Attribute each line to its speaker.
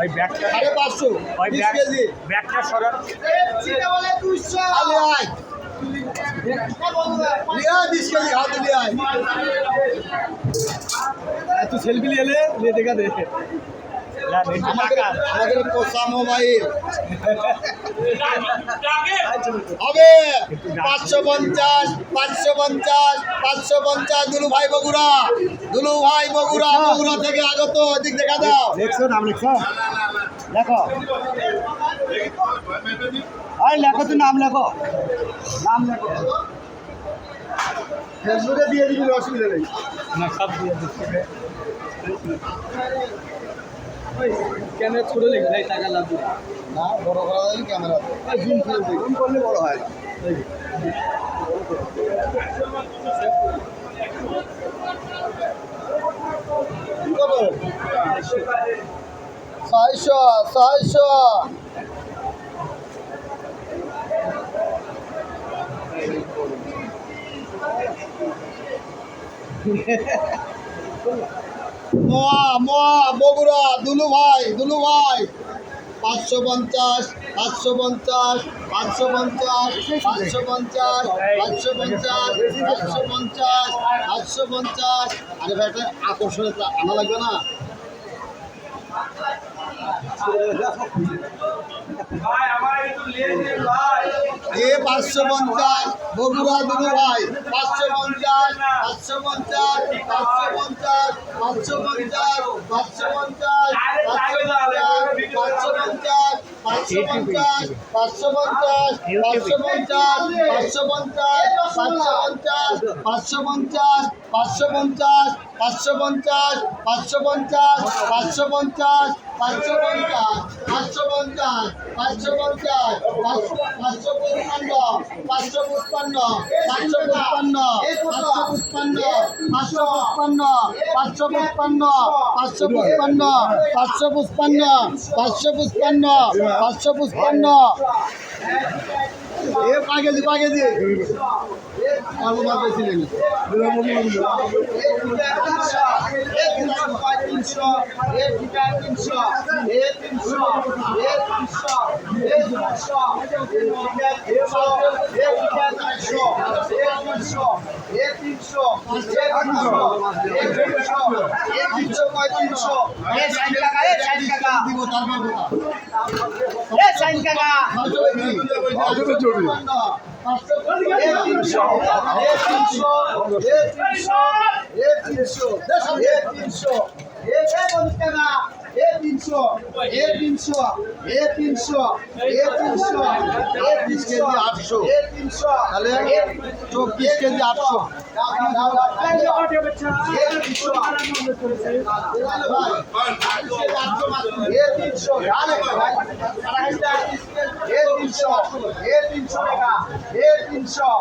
Speaker 1: ওই ব্যাগটা সাড়ে
Speaker 2: পাঁচশো ওই ব্যাগ
Speaker 1: ব্যাগটা সরান। তুই সেলফি নিয়ে এলে নিয়ে দেখা দেখে আমাদের
Speaker 2: পোষা মোবাইল হবে। পাঁচশো পঞ্চাশ পাঁচশো পঞ্চাশ পাঁচশো পঞ্চাশ দুলু ভাই বগুড়া। দুলু ভাই বগুড়া বগুড়া থেকে আগত ওদিক দেখা দাও।
Speaker 1: লিখছো নাম লিখছো? লেখো। আই লেখো তুই নাম লেখো। নাম লেখো।
Speaker 2: ফেসবুকে দিয়ে দিবি অসুবিধা নেই।
Speaker 1: না, সব দিয়ে দিচ্ছি। রে। কেন ছোট ভাই টাকা লাগবে
Speaker 2: না বড় করা যায় ক্যামেরা
Speaker 1: জুম করে জুম করলে বড় হয়
Speaker 2: ছয়শো ছয়শো। মোয়া মোয়া, বগুড়া, দুলু ভাই দুলু ভাই। পাঁচশো পঞ্চাশ পাঁচশো পঞ্চাশ পাঁচশো পঞ্চাশ পাঁচশো পঞ্চাশ পাঁচশো পঞ্চাশ পাঁচশো পঞ্চাশ পাঁচশো পঞ্চাশ। আরে ভাই একটা আকর্ষণে আনা লাগবে না? এ পাঁচশো পঞ্চাশ বগুড়া দুলু ভাই পাঁচশো পঞ্চাশ পাঁচশো পঞ্চাশ পাঁচশো পঞ্চাশ পাঁচশো পঞ্চাশ পাঁচশো পঞ্চাশ পাঁচশো পঞ্চাশ পাঁচশো পঞ্চাশ পাঁচশো পঞ্চাশ পাঁচশো পঞ্চাশ পাঁচশো পঞ্চাশ পাঁচশো পঞ্চাশ পাঁচশো পঞ্চাশ পাঁচশো পঞ্চাশ পাঁচশো পঞ্চাশ পাঁচশো পঞ্চাশ পাঁচশো পঞ্চাশ পাঁচশো পঞ্চাশ পাঁচশো পঞ্চাশ পাঁচশো পঞ্চাশ, পাঁচশো পঞ্চান্ন পাঁচশো পঞ্চান্ন পাঁচশো পঞ্চান্ন পাঁচশো পঞ্চান্ন পাঁচশো পঞ্চান্ন পাঁচশো পঞ্চান্ন পাঁচশো পঞ্চান্ন পাঁচশো পঞ্চান্ন পাঁচশো পঞ্চান্ন
Speaker 3: এ তিনশো এ ঠিকা তিনশো এ তিনশো এ তিনশো এ তিনশো এ ঠিকা তিনশো এ তিনশো এ তিনশো এ তিনশো এ তিনশো এ তিনশো কয় তিনশো এ ষাট টাকা এ ষাট টাকা এ ষাট টাকা
Speaker 2: তিনশো তিনশো
Speaker 3: তিনশো তিনশো তিনশো তিনশো এ তিনশো এ তিনশো এ তিনশো এ তিরিশ কেজি আটশো। তাহলে
Speaker 2: চব্বিশ কেজি আটশো।
Speaker 1: এ
Speaker 2: তিনশো। এ
Speaker 3: তিনশো। এ তিনশো। টাকা।